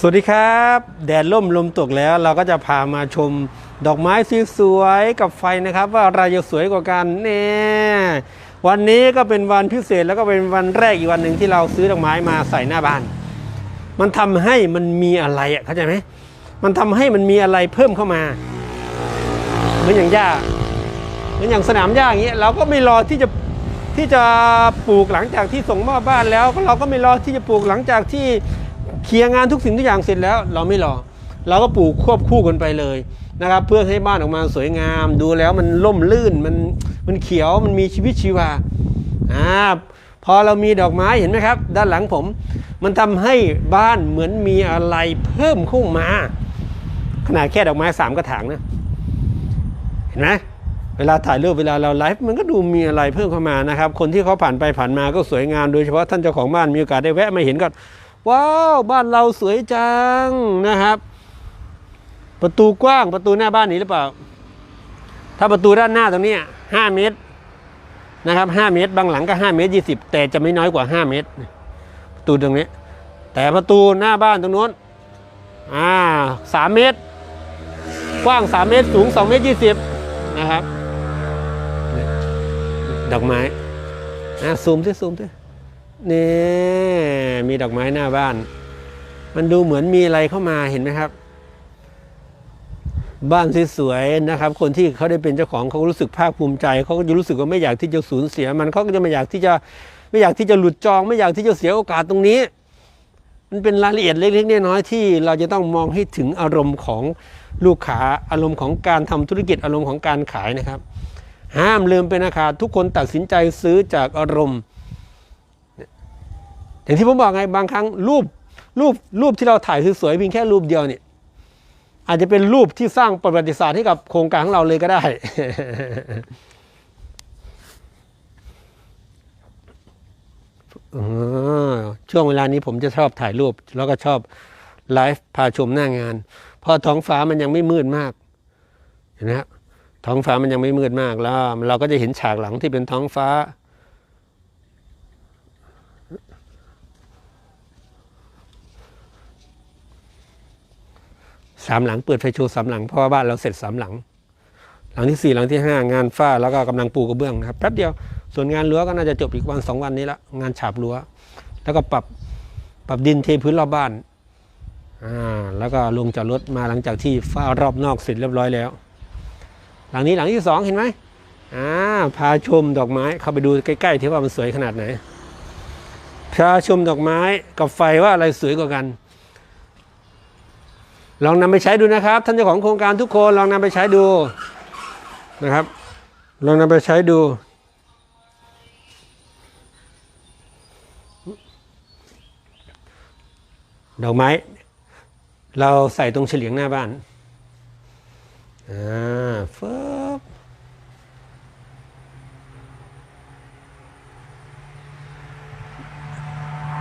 สวัสดีครับ แดดล่มลมตกแล้วเราก็จะพามาชมดอกไม้สวยๆกับไฟนะครับ ว่าอะไรจะสวยกว่ากันแน่วันนี้ก็เป็นวันพิเศษแล้วก็เป็นวันแรกอีกวันหนึ่งที่เราซื้อดอกไม้มาใส่หน้าบ้าน มันทำให้มันมีอะไรอะเข้าใจไหมมันทำให้มันมีอะไรเพิ่มเข้ามาเหมือนอย่างหญ้าเหมือนอย่างสนามหญ้าอย่างเงี้ยเราก็ไม่รอที่จะที่จะปลูกหลังจากที่ส่งมอบบ้านแล้วเราก็ไม่รอที่จะปลูกหลังจากที่ เคลียร์งานทุกสิ่งทุกอย่างเสร็จแล้ว เราไม่รอ เราก็ปลูกควบคู่กันไปเลยนะครับ เพื่อให้บ้านออกมาสวยงาม ดูแล้วมันล่มลื่นมันมันเขียวมันมีชีวิตชีวาอ่าพอเรามีดอกไม้เห็นไหมครับ ด้านหลังผม มันทำให้บ้านเหมือนมีอะไรเพิ่มขึ้นมา ขนาดแค่ดอกไม้สามกระถางนะเห็นไหมเวลาถ่ายรูปเวลาเราไลฟ์มันก็ดูมีอะไรเพิ่มเข้ามานะครับ คนที่เขาผ่านไปผ่านมาก็สวยงามโดยเฉพาะท่านเจ้าของบ้านมีโอกาสได้แวะมาเห็นก็ ว้าวบ้านเราสวยจังนะครับ ประตูกว้างประตูหน้าบ้านนี้หรือเปล่า ถ้าประตูด้านหน้าตรงนี้ห้าเมตรนะครับห้าเมตร บางหลังก็ห้าเมตรยี่สิบแต่จะไม่น้อยกว่าห้าเมตร ประตูตรงนี้ แต่ประตูหน้าบ้านตรงนู้นอ่าสามเมตร กว้างสามเมตรสูงสองเมตรยี่สิบนะครับ ดอกไม้อ่าซูมสิซูมสิ นี่มีดอกไม้หน้าบ้าน มันดูเหมือนมีอะไรเข้ามาเห็นไหมครับ บ้านสวยๆนะครับ คนที่เขาได้เป็นเจ้าของเขารู้สึกภาคภูมิใจเขาก็จะรู้สึกว่าไม่อยากที่จะสูญเสีย มันเขาก็จะไม่อยากที่จะไม่อยากที่จะหลุดจอง ไม่อยากที่จะเสียโอกาสตรงนี้ มันเป็นรายละเอียดเล็กๆน้อยๆที่เราจะต้องมองให้ถึงอารมณ์ของลูกค้าอารมณ์ของการทำธุรกิจอารมณ์ของการขายนะครับ ห้ามลืมเป็นอาคาทุกคนตัดสินใจซื้อจากอารมณ์ อย่างที่ผมบอกไงบางครั้งรูปรูปรูปที่เราถ่ายสวยๆเพียงแค่รูปเดียวเนี่ยอาจจะเป็นรูปที่สร้างประวัติศาสตร์ให้กับโครงการของเราเลยก็ได้ ช่วงเวลานี้ผมจะชอบถ่ายรูป แล้วก็ชอบไลฟ์พาชมหน้างานเพราะท้องฟ้ามันยังไม่มืดมาก เห็นไหมครับท้องฟ้ามันยังไม่มืดมากแล้ว เราก็จะเห็นฉากหลังที่เป็นท้องฟ้า สามหลังเปิดไฟโชว์สามหลังเพราะว่าบ้านเราเสร็จสามหลัง หลังที่สี่หลังที่ห้างานฝ้าแล้วก็กำลังปูกระเบื้องนะครับแป๊บเดียวส่วนงานรั้วก็น่าจะจบอีกวันสองวันนี้ละงานฉาบรั้ว แล้วก็ปรับปรับดินเทพื้นรอบบ้านอ่าแล้วก็ลงจากรถมาหลังจากที่ฝ้ารอบนอกเสร็จเรียบร้อยแล้ว หลังนี้หลังที่สองเห็นไหมอ่าพาชมดอกไม้เข้าไปดูใกล้ๆที่ว่ามันสวยขนาดไหนพาชมดอกไม้กับไฟว่าอะไรสวยกว่ากัน ลองนำไปใช้ดูนะครับ ท่านเจ้าของโครงการทุกคนลองนำไปใช้ดูนะครับ ลองนำไปใช้ดู ดอกไม้ เราใส่ตรงเฉลียงหน้าบ้านอ่าฟึบ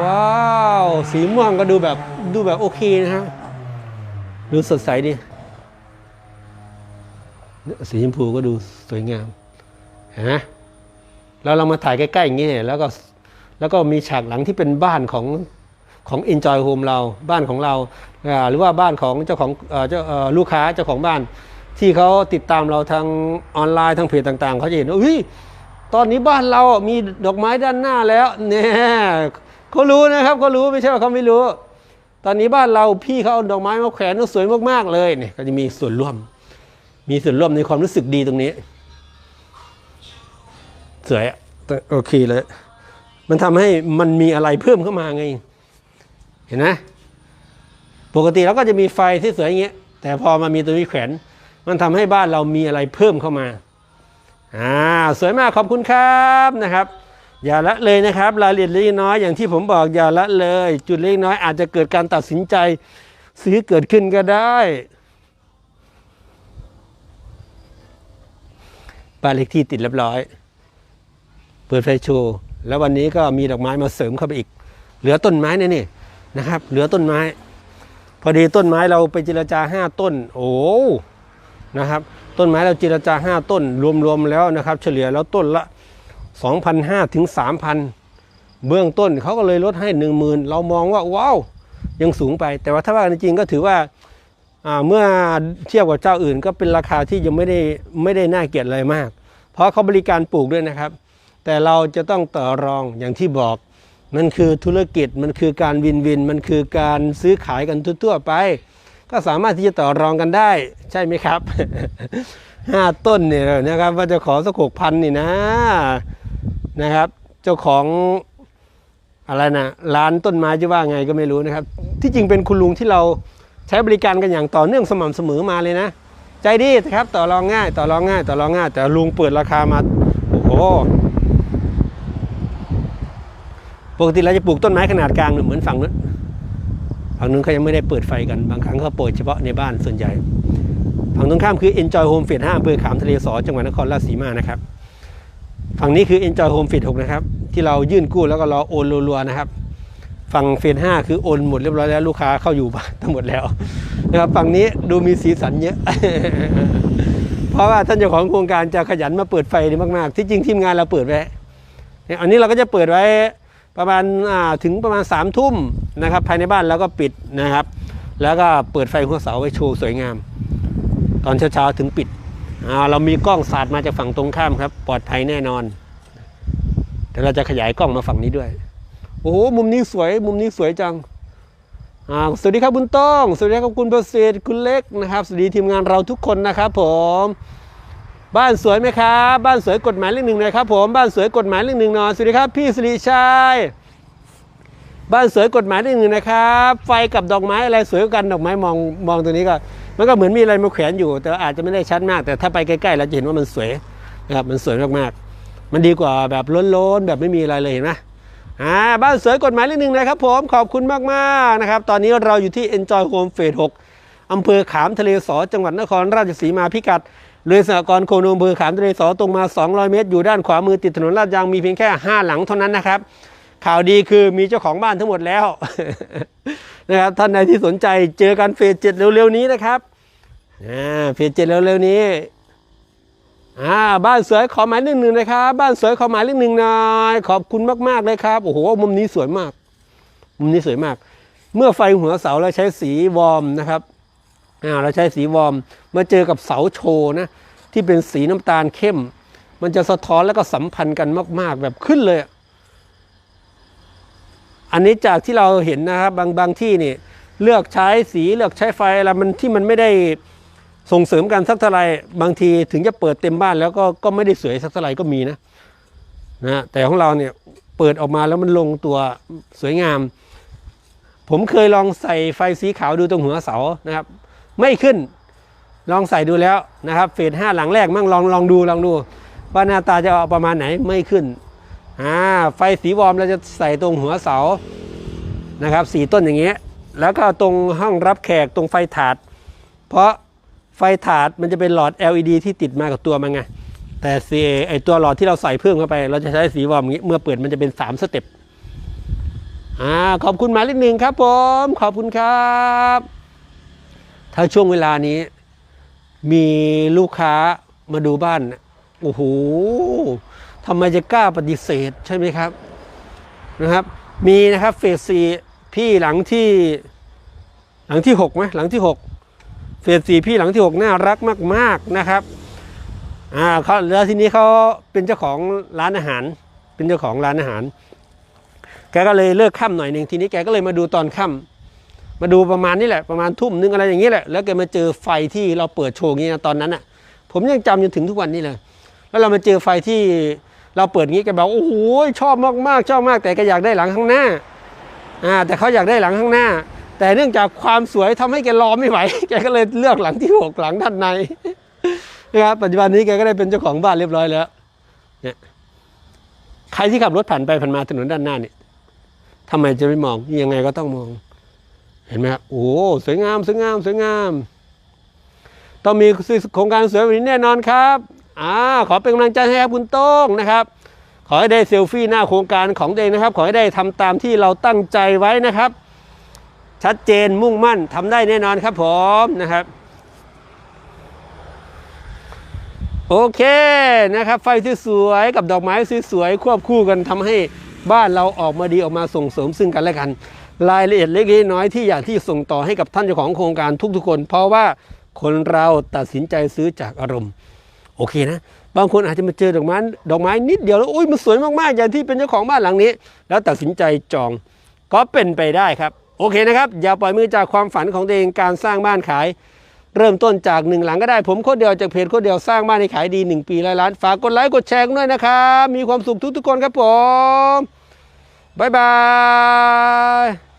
ว้าว สีม่วงก็ดูแบบดูแบบโอเคนะครับ ดูสดใสดี สีชมพูก็ดูสวยงามเห็นไหมแล้วเรามาถ่ายใกล้ๆอย่างนี้เนี่ยแล้วก็แล้วก็มีฉากหลังที่เป็นบ้านของของ Enjoy Home เราบ้านของเรา หรือว่าบ้านของเจ้าของเจ้าลูกค้าเจ้าของบ้าน ที่เขาติดตามเราทางออนไลน์ทางเพจต่าง ๆ เขาจะเห็นว่าเฮ้ยตอนนี้บ้านเรามีดอกไม้ด้านหน้าแล้วเนี่ยเขารู้นะครับเขารู้ไม่ใช่ว่าเขาไม่รู้ ตอนนี้บ้านเราพี่เขาเอาดอกไม้มาแขวนสวยมากๆเลยเนี่ยก็จะมีส่วนร่วม มีส่วนร่วมในความรู้สึกดีตรงนี้ สวยอะโอเคเลย มันทำให้มันมีอะไรเพิ่มเข้ามาไง เห็นไหมปกติเราก็จะมีไฟที่สวยอย่างเงี้ยแต่พอมามีตัวนี้แขวนมันทำให้บ้านเรามีอะไรเพิ่มเข้ามาอ่าสวยมากขอบคุณครับนะครับ อย่าละเลยนะครับรายละเอียดเล็กน้อยอย่างที่ผมบอกอย่าละเลย จุดเล็กน้อยอาจจะเกิดการตัดสินใจซื้อเกิดขึ้นก็ได้บ้านเล็กที่ติดเรียบร้อย เปิดไฟโชว์แล้ววันนี้ก็มีดอกไม้มาเสริมเข้าไปอีก เหลือต้นไม้นี่นี่นะครับ เหลือต้นไม้ พอดีต้นไม้เราไปเจรจาห้าต้น โอ้นะครับ ต้นไม้เราเจรจาห้าต้น รวมๆแล้วนะครับ เฉลี่ยแล้วต้นละ 2,500ถึง3,000 เบื้องต้นเขาก็เลยลดให้ 10,000 เรามองว่าว้าวยังสูงไป แต่ว่าถ้าว่ากันจริงก็ถือว่าอ่าเมื่อเทียบกับเจ้าอื่น ก็เป็นราคาที่ยังไม่ได้ไม่ได้น่าเกลียดอะไรมาก เพราะเขาบริการปลูกด้วยนะครับ แต่เราจะต้องต่อรองอย่างที่บอกมันคือธุรกิจมันคือการวินวิน มันคือการซื้อขายกันทั่วๆไป ก็สามารถที่จะต่อรองกันได้ ใช่ไหมครับห้าต้นเนี่ยนะครับ ว่าจะขอสักหกพันนี่นะ นะครับ เจ้าของอะไรนะร้านต้นไม้จะว่าไงก็ไม่รู้นะครับ ที่จริงเป็นคุณลุงที่เราใช้บริการกันอย่างต่อเนื่องสม่ำเสมอมาเลยนะ ใจดีนะครับ ต่อรองง่าย ต่อรองง่าย ต่อรองง่าย แต่ลุงเปิดราคามาโอ้โหปกติเราจะปลูกต้นไม้ขนาดกลางเนี่ยเหมือนฝั่งนู้นฝั่งนู้นเขายังไม่ได้เปิดไฟกันบางครั้งเขาเปิดเฉพาะในบ้านส่วนใหญ่ ฝั่งตรงข้ามคือ Enjoy Home Fit 5อำเภอขามทะเลสอจังหวัดนครราชสีมานะครับ ฝั่งนี้คือ Enjoy Home Fit 6นะครับ ที่เรายื่นกู้แล้วก็รอโอนรัวๆนะครับ ฝั่งเฟส5คือโอนหมดเรียบร้อยแล้วลูกค้าเข้าอยู่ทั้งหมดแล้วนะครับฝั่งนี้ดูมีสีสันเยอะ เพราะว่าท่านเจ้าของโครงการจะขยันมาเปิดไฟดีมากๆ ที่จริงทีมงานเราเปิดไว้อันนี้เราก็จะเปิดไว้ประมาณถึงประมาณ3ามทุ่มนะครับภายในบ้านแล้วก็ปิดนะครับ แล้วก็เปิดไฟหัวเสาไว้โชว์สวยงาม ตอนเช้าๆถึงปิด เรามีกล้องสาดมาจากฝั่งตรงข้ามครับ ปลอดภัยแน่นอนเดี๋ยวเราจะขยายกล้องมาฝั่งนี้ด้วย โอ้โหมุมนี้สวย มุมนี้สวยจังสวัสดีครับคุณต้อง สวัสดีครับคุณประสิทธิ์คุณเล็กนะครับ สวัสดีทีมงานเราทุกคนนะครับ ผม บ้านสวยไหมครับ บ้านสวยกฎหมายเรื่องหนึ่งหนะครับ ผม บ้านสวยกฎหมายเรื่องหนึ่งหนอย สวัสดีครับ พี่สิริชัย บ้านสวยกฎหมายเรื่องหนึ่งนะครับ ไฟกับดอกไม้อะไรสวยกัน ดอกไม้มองมองตรงนี้ก็ มันก็เหมือนมีอะไรมาแขวนอยู่ แต่อาจจะไม่ได้ชัดมาก แต่ถ้าไปใกล้ๆเราจะเห็นว่ามันสวยนะครับมันสวยมากๆ มันดีกว่าแบบล้นๆแบบไม่มีอะไรเลยเห็นไหมอ่าบ้านสวยกฎหมายเลขหนึ่งนะครับผมขอบคุณมากมากๆนะครับตอนนี้เราอยู่ที่ Enjoy Home Phase 6อำเภอขามทะเลสอจังหวัดนครราชสีมาพิกัดเลยสหกรณ์โคโนอำเภอขามทะเลสอตรงมา 200 เมตร อยู่ด้านขวามือติดถนนลาดยางมีเพียงแค่ 5 หลังเท่านั้นนะครับ ข่าวดีคือมีเจ้าของบ้านทั้งหมดแล้วนะครับท่านใดที่สนใจเจอกันเฟสเจ็ดเร็วๆนี้นะครับเฟสเจ็ดเร็วๆนี้อ่าบ้านสวยขอหมายเลขหนึ่งนะครับ บ้านสวยขอหมายเลขหนึ่งหน่อยขอบคุณมากๆเลยครับโอ้โหมุมนี้สวยมาก มุมนี้สวยมาก เมื่อไฟหัวเสาเราใช้สีวอร์มนะครับอ่าเราใช้สีวอร์มมาเจอกับเสาโชว์นะที่เป็นสีน้ำตาลเข้ม มันจะสะท้อนแล้วก็สัมพันธ์กันมาก ๆ แบบขึ้นเลย อันนี้จากที่เราเห็นนะครับบางบางที่นี่เลือกใช้สีเลือกใช้ไฟอะไรมันที่มันไม่ได้ส่งเสริมกันสักเท่าไหรบางทีถึงจะเปิดเต็มบ้านแล้วก็ก็ไม่ได้สวยสักเท่าไหรก็มีนะนะแต่ของเราเนี่ยเปิดออกมาแล้วมันลงตัวสวยงาม ผมเคยลองใส่ไฟสีขาวดูตรงหัวเสานะครับ ไม่ขึ้นลองใส่ดูแล้วนะครับ เฟสห้าหลังแรกมั่งลองลองดูลองดูว่าหน้าตาจะออกประมาณไหนไม่ขึ้น อ่าไฟสีวอร์มเราจะใส่ตรงหัวเสานะครับสีต้นอย่างเงี้ยแล้วก็ตรงห้องรับแขกตรงไฟถาด เพราะไฟถาดมันจะเป็นหลอด LED ที่ติดมากับตัวมันไงแต่สีไอตัวหลอดที่เราใส่เพิ่มเข้าไป เราจะใช้สีวอร์มอย่างนี้เมื่อเปิดมันจะเป็น 3 สเต็ปอ่าขอบคุณมาเลขหนึ่งครับผมขอบคุณครับ ถ้าช่วงเวลานี้ มีลูกค้ามาดูบ้านโอ้โห ทำไมจะกล้าปฏิเสธใช่ไหมครับนะครับ มีนะครับเฟสซีพี่หลังที่หลังที่หกไหมหลังที่หกเฟสสี่พี่หลังที่หกน่ารักมาก ๆนะครับอ่าเขาแล้วทีนี้เขาเป็นเจ้าของร้านอาหาร เป็นเจ้าของร้านอาหาร แกก็เลยเลิกค่ำหน่อยหนึ่งทีนี้แกก็เลยมาดูตอนค่ำมาดูประมาณนี้แหละประมาณทุ่มนึงอะไรอย่างนี้แหละแล้วแกมาเจอไฟที่เราเปิดโชว์อย่างนี้นะตอนนั้นอะ ผมยังจำจนถึงทุกวันนี้เลย แล้วเรามาเจอไฟที่ เราเปิดงี้แกบอกโอ้โหชอบมากๆชอบมาก แต่แกอยากได้หลังข้างหน้าอ่าแต่เขาอยากได้หลังข้างหน้า แต่เนื่องจากความสวยทำให้แกรอไม่ไหวแกก็เลยเลือกหลังที่หกหลังด้านในนะครับปัจจุบันนี้แกก็ได้เป็นเจ้าของบ้านเรียบร้อยแล้วเนี่ยใครที่ขับรถผ่านไปผ่านมาถนนด้านหน้านี่ยทำไมจะไม่มองยังไงก็ต้องมอง เห็นไหมครับโอ้สวยงามสวยงามสวยงามต้องมีโครงการสวยแบบนี้แน่นอนครับ อ่าขอเป็นกำลังใจให้คุณโต้งนะครับ ขอให้ได้เซลฟี่หน้าโครงการของตัวเองนะครับ ขอให้ได้ทำตามที่เราตั้งใจไว้นะครับ ชัดเจนมุ่งมั่นทำได้แน่นอนครับผมนะครับโอเคนะครับ ไฟสวยๆกับดอกไม้สวยๆควบคู่กันทำให้บ้านเราออกมาดีออกมาส่งเสริมซึ่งกันและกัน รายละเอียดเล็กๆน้อยๆที่อยากที่ส่งต่อให้กับท่านเจ้าของโครงการทุกๆคน เพราะว่าคนเราตัดสินใจซื้อจากอารมณ์ โอเคนะ บางคนอาจจะมาเจอดอกไม้ดอกไม้นิดเดียวแล้วอุ้ยมันสวยมากๆอย่างที่เป็นเจ้าของบ้านหลังนี้ แล้วตัดสินใจจองก็เป็นไปได้ครับ โอเคนะครับ อย่าปล่อยมือจากความฝันของตัวเองการสร้างบ้านขาย เริ่มต้นจากหนึ่งหลังก็ได้ผมโคตรเดียวจากเพจโคตรเดียวสร้างบ้านให้ขายดี 1 ปีร้อยล้านฝากกดไลค์กดแชร์กันด้วยนะครับมีความสุขทุกๆคนครับผมบ๊ายบาย